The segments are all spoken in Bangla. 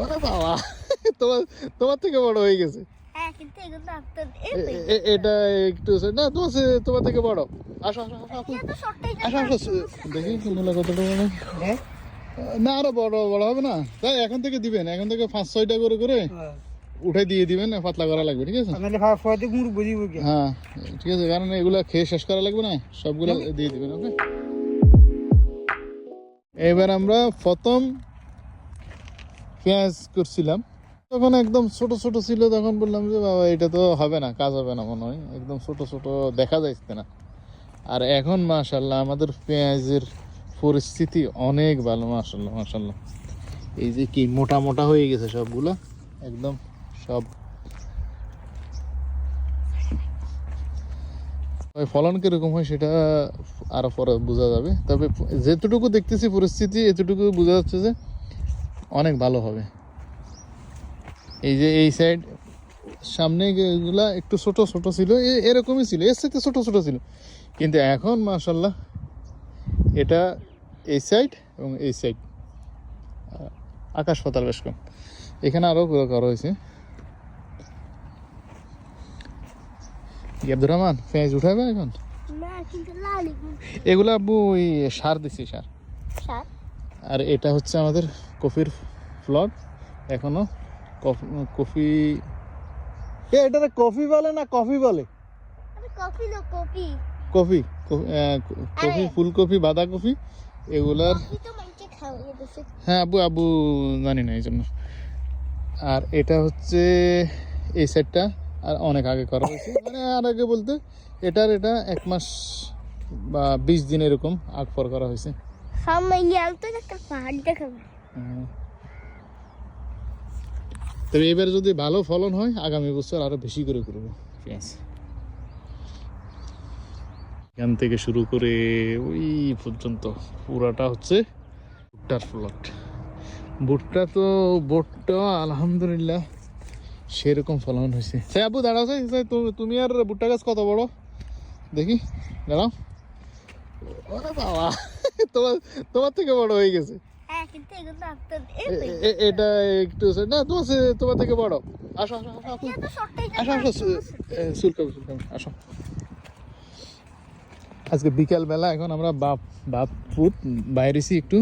ওরে বাবা। তোমার তোমার থেকে বড় হয়ে গেছে। হ্যাঁ এটা একটু না তোমার তোমার থেকে বড়। আসো আসো আসো আপু। তো শর্টটাই আসো আসো দেখি কুমলা কতটা বড় না আরও বড় বড় হবে না। তাই এখন থেকে দিবেন। এখন থেকে পাঁচ ছয়টা করে করে উঠে দিয়ে দিবেন পাতলা করা লাগবে ঠিক আছে? হ্যাঁ ঠিক আছে। কারণ এগুলা খেয়ে শেষ করা লাগবে না। সবগুলো দিয়ে দিবেন ওকে? এবার আমরা প্রথম পেঁয়াজ করছিলাম। তখন একদম ছোট ছোট ছিল, তখন বললাম যে, বাবা, এটা তো হবে না, কাজ হবে না মনে হয়। একদম ছোট ছোট, দেখা যাচ্ছে না। আর এখন মাশাল্লাহ আমাদের পেঁয়াজের পরিস্থিতি অনেক ভালো মাশাল্লাহ মাশাল্লাহ এই যে কি মোটা মোটা হয়ে গেছে সবগুলো, একদম সব। ফলন কীরকম হয় সেটা আরও পরে বোঝা যাবে। তবে যেতটুকু দেখতেছি পরিস্থিতি, এতটুকু বোঝা যাচ্ছে যে অনেক ভালো হবে। এই যে এই সাইড সামনে এগুলা একটু ছোট ছোট ছিল এরকমই ছিল এর সাথে ছোট ছোট ছিল। কিন্তু এখন মাশাল্লাহ এটা এই সাইড এবং এই সাইড আকাশ পাতাল বেশ কম। এখানে আরও করা হয়েছে। আব্দুর রহমান পেঁয়াজ উঠাবে এখন? এগুলো আব্বু ওই সার দিছি সার। সার? আর এটা হচ্ছে আমাদের কফির ফ্লগ এখনও কফ- এ এটা কফি বলে না কফি বলে? কফি লো কফি। Coffee coffee. ফুলকপি বাঁধাকপি এগুলার হ্যাঁ আবু আবু জানি না এই জন্য আর এটা হচ্ছে এই সেটটা আর অনেক আগে করা হয়েছে। মানে আর আগে বলতে এটার এটা এক মাস বা বিশ দিন এরকম আগ পর করা হয়েছে। সামনে ইয়াল তো একটা পাহাড়। তবে এবার যদি ভালো ফলন হয় আগামী বছর আরও বেশি করে করব পেঁয়াজ এখান থেকে শুরু করে ওই পর্যন্ত পুরাটা হচ্ছে ভুট্টার প্লট ভুট্টা তো ভুট্টা আলহামদুলিল্লাহ সেরকম ফলন হয়েছে সে আবু দাঁড়াও তুমি আর ভুট্টা গাছ কত বড় দেখি দাঁড়াও ওরে বাবা তোমার তোমার থেকে বড় হয়ে গেছে। হ্যাঁ এটা একটু না তোমার তোমার থেকে বড়। আসো আসো আসো আপু। তো শর্টটাই আসো আসো সুলকাবি সুলকাবি আসো। আজকে বিকেল বেলা এখন আমরা বাপ বাপ পুত বাইরেছি একটু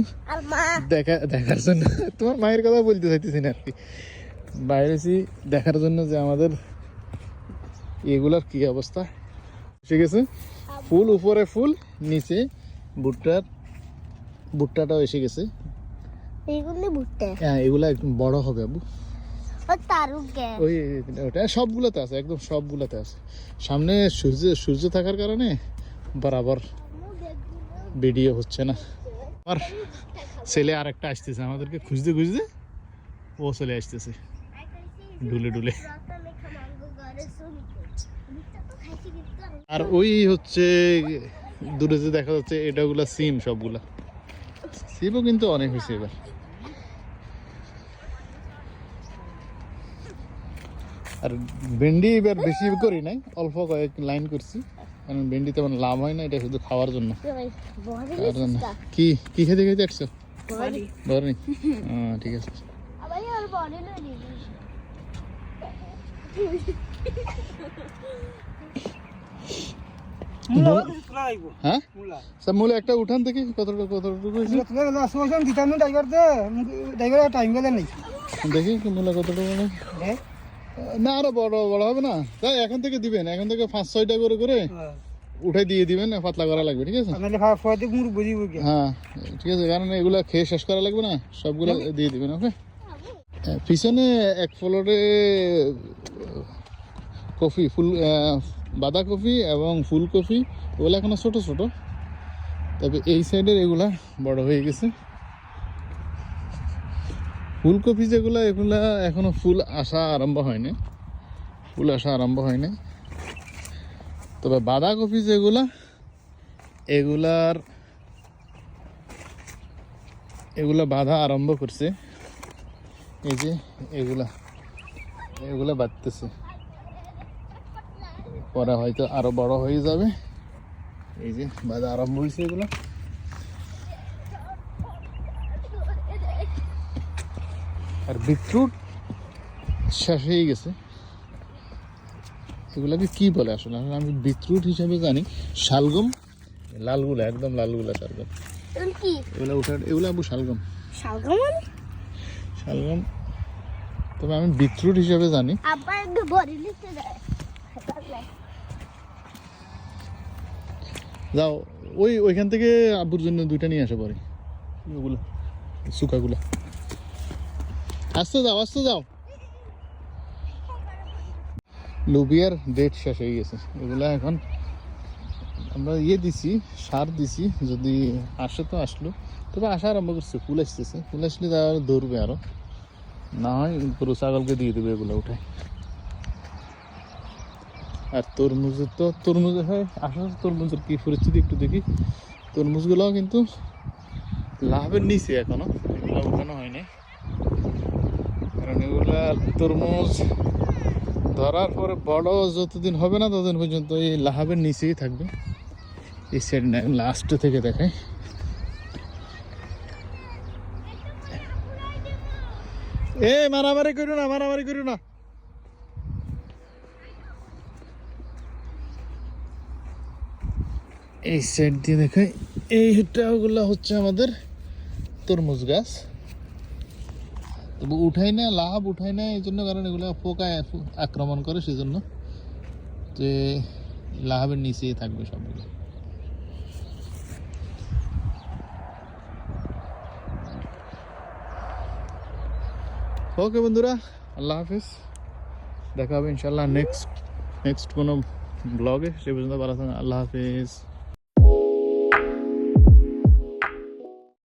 দেখা দেখার জন্য তোমার মায়ের কথা বলতে চাইতেছি না আর কি। বাইরেছি দেখার জন্য যে আমাদের এগুলার কি অবস্থা? ঠিক আছে ফুল উপরে ফুল নিচে ভুট্টার ভুট্টাটাও এসে গেছে। ভুট্টা। হ্যাঁ এগুলা একদম বড় হবে আবু। ওই ওটা সবগুলোতে আছে একদম সবগুলোতে আছে। সামনে সূর্য সূর্য থাকার কারণে বরাবর ভিডিও হচ্ছে না। আমার ছেলে আরেকটা আসতেছে আমাদেরকে খুঁজতে খুঁজতে ও চলে আসতেছে। ডুলে ডুলে। আর ওই হচ্ছে দূরে যে দেখা যাচ্ছে এটাগুলা সিম সবগুলা। সিমও কিন্তু অনেক হয়েছে এবার। আর ভেন্ডি এবার বেশি করি নাই অল্প কয়েক লাইন করছি। কারণ ভেন্ডি তেমন লাভ হয় না এটা শুধু খাওয়ার জন্য। খাওয়ার জন্য কি কি খেতে খেতে আসছো ধরেনি ঠিক আছে। হ্যাঁ? মূলে। একটা উঠান থেকে কতটা কতটুকু টাইম গেলে নেই। দেখি মূলে কতটুকু না আরও বড় বড় হবে না। তাই এখন থেকে দিবেন। এখন থেকে পাঁচ ছয়টা করে করে উঠে দিয়ে দিবেন পাতলা করা লাগবে ঠিক আছে? হ্যাঁ ঠিক আছে। কারণ এগুলা খেয়ে শেষ করা লাগবে না। সবগুলো দিয়ে দিবেন ওকে? পিছনে এক ফ্লোরে কফি, ফুল বাঁধাকপি এবং ফুলকপি ওগুলো এখনও ছোট ছোট। তবে এই সাইডের এগুলা বড় হয়ে গেছে। ফুলকপি যেগুলো, এগুলা এখনও ফুল আসা আরম্ভ হয়নি। ফুল আসা আরম্ভ হয়নি। তবে বাঁধাকপি যেগুলা, এগুলার, এগুলা বাধা আরম্ভ করছে। এই যে এগুলা এগুলা বাড়তেছে। পরে হয়তো আরও বড় হয়ে যাবে। এই যে বাধা আরম্ভ হয়েছে এগুলা। আর বিটরুট শেষ হয়ে গেছে। এগুলাকে কি বলে আসলে? আসলে আমি বিটরুট হিসাবে জানি শালগম লালগুলা একদম লালগুলা শালগম। এগুলো এগুলা উঠার এগুলা আবু শালগম। শালগম মানে? শালগম তবে আমি বিটরুট হিসাবে জানি। যাও ওই ওইখান থেকে আব্বুর জন্য দুইটা নিয়ে আসে পরে ওগুলো শুকাগুলো। আসতে যাও আসতে যাও। লুবিয়ার ডেট শেষ হয়ে গেছে। এগুলা এখন আমরা ইয়ে দিছি, সার দিছি, যদি আসে তো আসলো। তবে আসা আরম্ভ করছে, ফুল আসতেছে। ফুল আসলে তার ধরবে আরও। না হয় গরু ছাগলকে দিয়ে দেবে এগুলো উঠে আর তরমুজের তো তরমুজের হয়, আসলে তরমুজের কি পরিস্থিতি একটু দেখি। তরমুজগুলো কিন্তু লাভের নিচে এখনও, এগুলো উঠানো হয়নি। কারণ এগুলা তরমুজ ধরার পরে বড় যতদিন হবে না ততদিন পর্যন্ত এই লাহাবের নিচেই থাকবে। এই সাইড না লাস্ট থেকে দেখায় এ, মারামারি করো না, মারামারি করো না। এই সাইড দিয়ে দেখাই। এইটাগুলো হচ্ছে আমাদের তরমুজ গাছ। তবু উঠাই না, লাভ উঠাই না, এই জন্য কারণ এগুলো পোকায় আক্রমণ করে, সেজন্য। যে লাভের নিচেই থাকবে সবগুলো। ওকে বন্ধুরা, আল্লাহ হাফিজ। দেখা হবে ইনশাল্লাহ নেক্সট নেক্সট কোনো ব্লগে সে পর্যন্ত ভালো আল্লাহ হাফিজ।